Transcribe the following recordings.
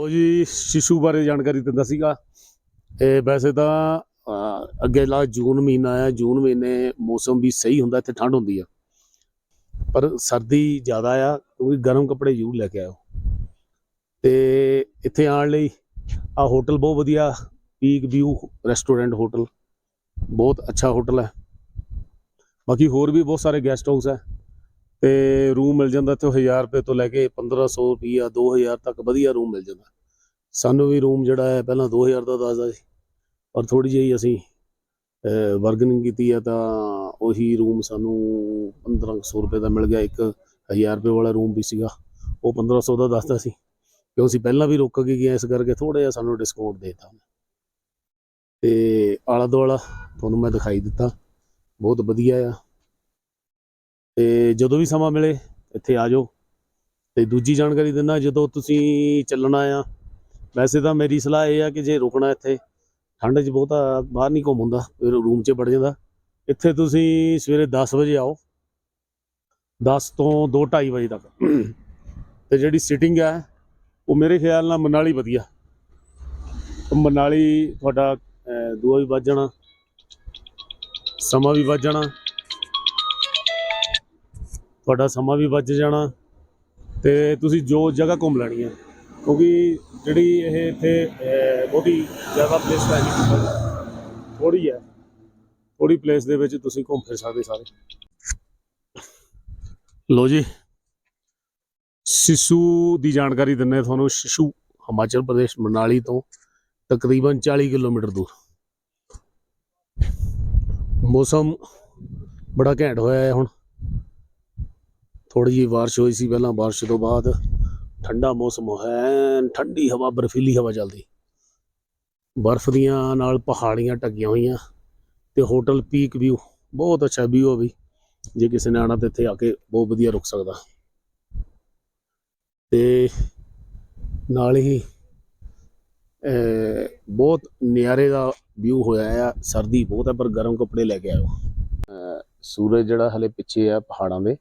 ਲੋ ਜੀ, ਸ਼ਿਸ਼ੂ ਬਾਰੇ ਜਾਣਕਾਰੀ ਦਿੰਦਾ ਸੀਗਾ। ਇਹ ਵੈਸੇ ਤਾਂ ਅੱਗੇ ਲਾ ਜੂਨ ਮਹੀਨਾ ਆ ਜੂਨ ਮਹੀਨੇ ਮੌਸਮ ਵੀ ਸਹੀ ਹੁੰਦਾ, ਇੱਥੇ ਠੰਡ ਹੁੰਦੀ ਆ। ਪਰ ਸਰਦੀ ਜ਼ਿਆਦਾ ਆ, ਕਿਉਂਕਿ ਗਰਮ ਕੱਪੜੇ ਜ਼ਰੂਰ ਲੈ ਕੇ ਆਓ ਤੇ ਇੱਥੇ ਆਉਣ ਲਈ ਆ ਹੋਟਲ ਬਹੁਤ ਵਧੀਆ, ਪੀਕ ਵਿਊ ਰੈਸਟੋਰੈਂਟ ਹੋਟਲ। ਬਹੁਤ ਅੱਛਾ ਹੋਟਲ ਹੈ। ਬਾਕੀ ਹੋਰ ਵੀ ਬਹੁਤ ਸਾਰੇ ਗੈਸਟ ਹਾਊਸ ਹੈ। ਤੇ ਰੂਮ ਮਿਲ ਜਾਂਦਾ ਇੱਥੇ 1000 ਰੁਪਏ ਤੋਂ ਲੈ ਕੇ 1500 ਰੁਪਈਆ 2000 ਤੱਕ ਵਧੀਆ ਰੂਮ ਮਿਲ ਜਾਂਦਾ। ਸਾਨੂੰ ਵੀ ਰੂਮ ਜਿਹੜਾ ਹੈ ਪਹਿਲਾਂ 2000 ਦਾ ਦੱਸਦਾ ਸੀ, ਪਰ ਥੋੜੀ ਜਿਹੀ ਅਸੀਂ ਵਰਗਨਿੰਗ ਕੀਤੀ ਹੈ ਤਾਂ ਉਹੀ ਰੂਮ ਸਾਨੂੰ 1500 ਰੁਪਏ ਦਾ ਮਿਲ ਗਿਆ, ਇੱਕ 1000 ਰੁਪਏ ਵਾਲਾ ਰੂਮ ਵੀ ਸੀਗਾ, ਉਹ 1500 ਦਾ ਦੱਸਦਾ ਸੀ। ਕਿਉਂ ਅਸੀਂ ਪਹਿਲਾਂ ਵੀ ਰੁਕ ਕੇ ਗਏ ਇਸ ਕਰਕੇ ਥੋੜਾ ਜਿਹਾ ਸਾਨੂੰ ਡਿਸਕਾਊਂਟ ਦੇਤਾ ਤੇ ਆਲਾ ਦੁਆਲਾ ਤੁਹਾਨੂੰ ਮੈਂ ਦਿਖਾਈ ਦਿੱਤਾ, ਬਹੁਤ ਵਧੀਆ ਆ। ਤੇ ਜਦੋਂ ਵੀ ਸਮਾਂ ਮਿਲੇ, ਇੱਥੇ ਆ ਜਾਓ। ਤੇ ਦੂਜੀ ਜਾਣਕਾਰੀ ਦਿੰਦਾ, ਜਦੋਂ ਤੁਸੀਂ ਚੱਲਣਾ ਆ, ਵੈਸੇ ਤਾਂ ਮੇਰੀ ਸਲਾਹ ਇਹ ਆ ਕਿ ਜੇ ਰੁਕਣਾ ਇੱਥੇ, ਠੰਡ 'ਚ ਬਹੁਤਾ ਬਾਹਰ ਨਹੀਂ ਘੁੰਮ ਹੁੰਦਾ, ਫਿਰ ਰੂਮ 'ਚ ਵੜ ਜਾਂਦਾ। ਇੱਥੇ ਤੁਸੀਂ ਸਵੇਰੇ 10 ਵਜੇ ਆਓ 10 ਤੋਂ 2:30 ਵਜੇ ਤੱਕ। ਤੇ ਜਿਹੜੀ ਸਿਟਿੰਗ ਹੈ ਉਹ ਮੇਰੇ ਖਿਆਲ ਨਾਲ ਮਨਾਲੀ ਵਧੀਆ। ਮਨਾਲੀ ਤੁਹਾਡਾ ਦੂਆ ਵੀ ਵੱਜ ਜਾਣਾ, ਸਮਾਂ ਵੀ ਵੱਜ ਜਾਣਾ। ਤੁਹਾਡਾ ਸਮਾਂ ਵੀ ਬਚ ਜਾਣਾ ਤੇ ਤੁਸੀਂ ਜੋ ਜਗ੍ਹਾ ਘੁੰਮ ਲੈਣੀ ਹੈ ਕਿਉਂਕਿ ਜਿਹੜੀ ਇਹ ਇੱਥੇ ਬਹੁਤੀ ਜ਼ਿਆਦਾ ਪਲੇਸ ਹੈ ਨਹੀਂ ਥੋੜੀ ਹੈ ਥੋੜੀ ਪਲੇਸ ਦੇ ਵਿੱਚ ਤੁਸੀਂ ਘੁੰਮ ਫਿਰ ਸਕਦੇ ਸਾਰੇ। ਲੋ ਜੀ, ਸਿਸੂ ਦੀ ਜਾਣਕਾਰੀ ਦਿੰਨੇ ਤੁਹਾਨੂੰ। ਸਿਸੂ ਹਿਮਾਚਲ ਪ੍ਰਦੇਸ਼ ਮਨਾਲੀ ਤੋਂ ਤਕਰੀਬਨ 40 ਕਿਲੋਮੀਟਰ ਦੂਰ। ਮੌਸਮ ਬੜਾ ਘੈਂਟ ਹੋਇਆ ਹੈ ਹੁਣ। ਥੋੜੀ ਜਿਹੀ ਬਾਰਿਸ਼ ਹੋਈ ਸੀ ਪਹਿਲਾਂ, ਬਾਰਿਸ਼ ਤੋਂ ਬਾਅਦ ਠੰਡਾ ਮੌਸਮ ਹੈ ਠੰਡੀ ਹਵਾ, ਬਰਫੀਲੀ ਹਵਾ ਚੱਲਦੀ। ਬਰਫ਼ ਦੀਆਂ ਨਾਲ ਪਹਾੜੀਆਂ ਢੱਕੀਆਂ ਹੋਈਆਂ ਤੇ ਹੋਟਲ ਪੀਕ ਵਿਊ ਬਹੁਤ ਅੱਛਾ ਵਿਊ ਵੀ, ਜੇ ਕਿਸੇ ਨੇ ਆਣਾ ਤੇ ਇੱਥੇ ਆ ਕੇ ਬਹੁਤ ਵਧੀਆ ਰੁਕ ਸਕਦਾ। ਤੇ ਨਾਲ ਹੀ ਬਹੁਤ ਨਿਆਰੇ ਦਾ ਵਿਊ ਹੋਇਆ ਆ, ਸਰਦੀ ਬਹੁਤ ਹੈ ਪਰ ਗਰਮ ਕੱਪੜੇ ਲੈ ਕੇ ਆਓ ਸੂਰਜ ਜਿਹੜਾ ਹਲੇ ਪਿੱਛੇ ਆ ਪਹਾੜਾਂ ਦੇ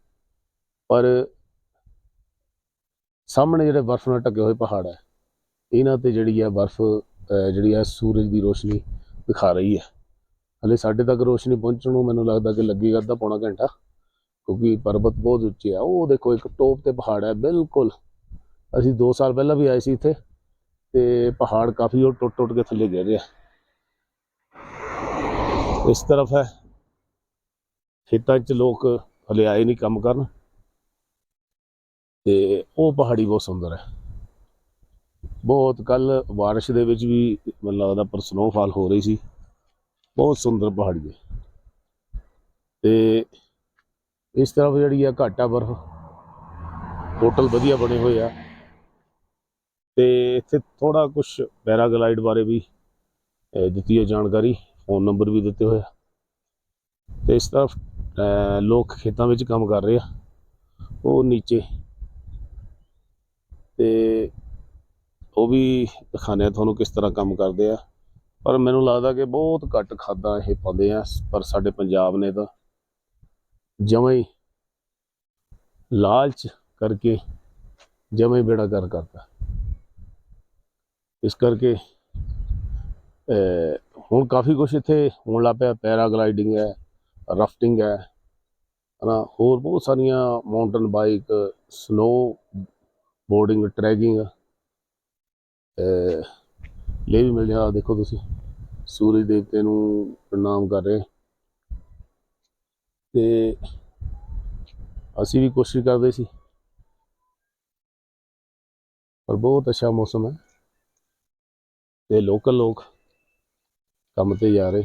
ਪਰ ਸਾਹਮਣੇ ਜਿਹੜੇ ਬਰਫ਼ ਨਾਲ ਢਕੇ ਹੋਏ ਪਹਾੜ ਹੈ, ਇਹਨਾਂ ਤੇ ਜਿਹੜੀ ਹੈ ਬਰਫ਼ ਜਿਹੜੀ ਹੈ ਸੂਰਜ ਦੀ ਰੋਸ਼ਨੀ ਦਿਖਾ ਰਹੀ ਹੈ। ਹਲੇ ਸਾਡੇ ਤੱਕ ਰੋਸ਼ਨੀ ਪਹੁੰਚਣ ਨੂੰ ਮੈਨੂੰ ਲੱਗਦਾ ਕਿ ਲੱਗੇਗਾ ਅੱਧਾ ਪੌਣਾ ਘੰਟਾ, ਕਿਉਂਕਿ ਪਰਬਤ ਬਹੁਤ ਉੱਚੇ ਆ। ਉਹ ਦੇਖੋ, ਇੱਕ ਟੋਪ ਤੇ ਪਹਾੜ ਹੈ, ਬਿਲਕੁਲ। ਅਸੀਂ 2 ਸਾਲ ਪਹਿਲਾਂ ਵੀ ਆਏ ਸੀ ਇੱਥੇ ਤੇ ਪਹਾੜ ਕਾਫੀ ਉਹ ਟੁੱਟ ਟੁੱਟ ਕੇ ਥੱਲੇ ਗਿਰ ਰਿਹਾ। ਇਸ ਤਰਫ ਹੈ, ਖੇਤਾਂ 'ਚ ਲੋਕ ਹਲੇ ਆਏ ਨਹੀਂ ਕੰਮ ਕਰਨ। ਤੇ ਉਹ ਪਹਾੜੀ ਬਹੁਤ ਸੁੰਦਰ ਹੈ। ਬਹੁਤ ਕੱਲ ਬਾਰਿਸ਼ ਦੇ ਵਿੱਚ ਵੀ ਮੈਨੂੰ ਲੱਗਦਾ ਪਰ ਸਨੋਫਾਲ ਹੋ ਰਹੀ ਸੀ। ਬਹੁਤ ਸੁੰਦਰ ਪਹਾੜੀ ਹੈ। ਤੇ ਇਸ ਤਰਫ ਜਿਹੜੀ ਆ ਘਾਟਾ ਬਰਫ, ਹੋਟਲ ਵਧੀਆ ਬਣੇ ਹੋਏ ਆ। ਤੇ ਇੱਥੇ ਥੋੜਾ ਕੁਝ ਪੈਰਾਗਲਾਈਡ ਬਾਰੇ ਵੀ ਦਿੱਤੀ ਹੈ ਜਾਣਕਾਰੀ, ਫੋਨ ਨੰਬਰ ਵੀ ਦਿੱਤੇ ਹੋਏ ਆ। ਤੇ ਇਸ ਤਰਫ ਲੋਕ ਖੇਤਾਂ ਵਿੱਚ ਕੰਮ ਕਰ ਰਹੇ ਆ। ਉਹ ਨੀਚੇ ਤੇ ਉਹ ਵੀ ਦਿਖਾਣੇ ਆ ਤੁਹਾਨੂੰ ਕਿਸ ਤਰ੍ਹਾਂ ਕੰਮ ਕਰਦੇ ਆ। ਪਰ ਮੈਨੂੰ ਲੱਗਦਾ ਕਿ ਬਹੁਤ ਘੱਟ ਖਾਦਾਂ ਇਹ ਪਾਉਂਦੇ ਆ, ਪਰ ਸਾਡੇ ਪੰਜਾਬ ਨੇ ਤਾਂ ਜਮੇ ਹੀ ਲਾਲਚ ਕਰਕੇ ਜਮੇ ਬੇੜਾ ਕਰ ਕਰਤਾ। ਇਸ ਕਰਕੇ ਹੁਣ ਕਾਫੀ ਕੁਝ ਇੱਥੇ ਹੋਣ ਲੱਗ ਪਿਆ। ਪੈਰਾਗਲਾਈਡਿੰਗ ਹੈ, ਰਫਟਿੰਗ ਹੈ, ਹਨਾ, ਹੋਰ ਬਹੁਤ ਸਾਰੀਆਂ mountain bike snowboarding trekking ਲੈ ਵੀ ਮਿਲ ਜਾ ਦੇਖੋ ਤੁਸੀਂ। ਸੂਰਜ ਦੇਵਤੇ ਨੂੰ ਪ੍ਰਣਾਮ ਕਰ ਰਹੇ। ਤੇ ਅਸੀਂ ਵੀ ਕੋਸ਼ਿਸ਼ ਕਰਦੇ ਸੀ। ਪਰ ਬਹੁਤ ਅੱਛਾ ਮੌਸਮ ਹੈ। ਤੇ ਲੋਕਲ ਲੋਕ ਕੰਮ ਤੇ ਜਾ ਰਹੇ।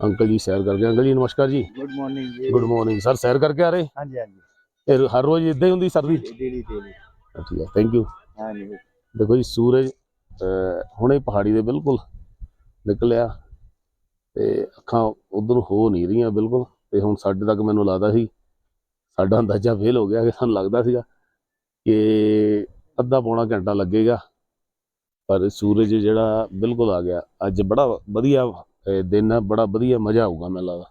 ਅੰਕਲ ਜੀ ਸੈਰ ਕਰਕੇ ਅੰਕਲ ਜੀ ਨਮਸਕਾਰ ji. Good morning ji. Good morning sir ਸੈਰ ਕਰਕੇ ਆ ਰਹੇ? ਹਾਂਜੀ ਹਾਂਜੀ। ਇਹ ਹਰ ਰੋਜ਼ ਇਦਾਂ ਹੀ ਹੁੰਦੀ ਸਰਦੀ? ਡੇਲੀ ਡੇਲੀ ਠੀਕ ਹੈ ਥੈਂਕ ਯੂ ਹਾਂਜੀ ਦੇਖੋ ਜੀ ਸੂਰਜ ਹੁਣੇ ਪਹਾੜੀ ਦੇ ਬਿਲਕੁਲ ਨਿਕਲਿਆ ਤੇ ਅੱਖਾਂ ਉਧਰ ਹੋ ਨਹੀਂ ਰਹੀਆਂ ਬਿਲਕੁਲ ਤੇ ਹੁਣ ਸਾਡੇ ਤੱਕ ਮੈਨੂੰ ਲੱਗਦਾ ਸੀ ਸਾਡਾ ਅੰਦਾਜ਼ਾ ਫੇਲ ਹੋ ਗਿਆ ਕਿ ਸਾਨੂੰ ਲੱਗਦਾ ਸੀਗਾ ਕਿ ਅੱਧਾ ਪੌਣਾ ਘੰਟਾ ਲੱਗੇਗਾ ਪਰ ਸੂਰਜ ਜਿਹੜਾ ਬਿਲਕੁਲ ਆ ਗਿਆ। ਅੱਜ ਬੜਾ ਵਧੀਆ ਦਿਨ ਹੈ ਬੜਾ ਵਧੀਆ ਮਜ਼ਾ ਆਊਗਾ ਮੈਨੂੰ ਲੱਗਦਾ।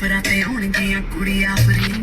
ਆਫਰਾਂ ਤੇ ਹੋਣਗੀਆਂ ਕੁੜੀਆਂ ਫਰੀ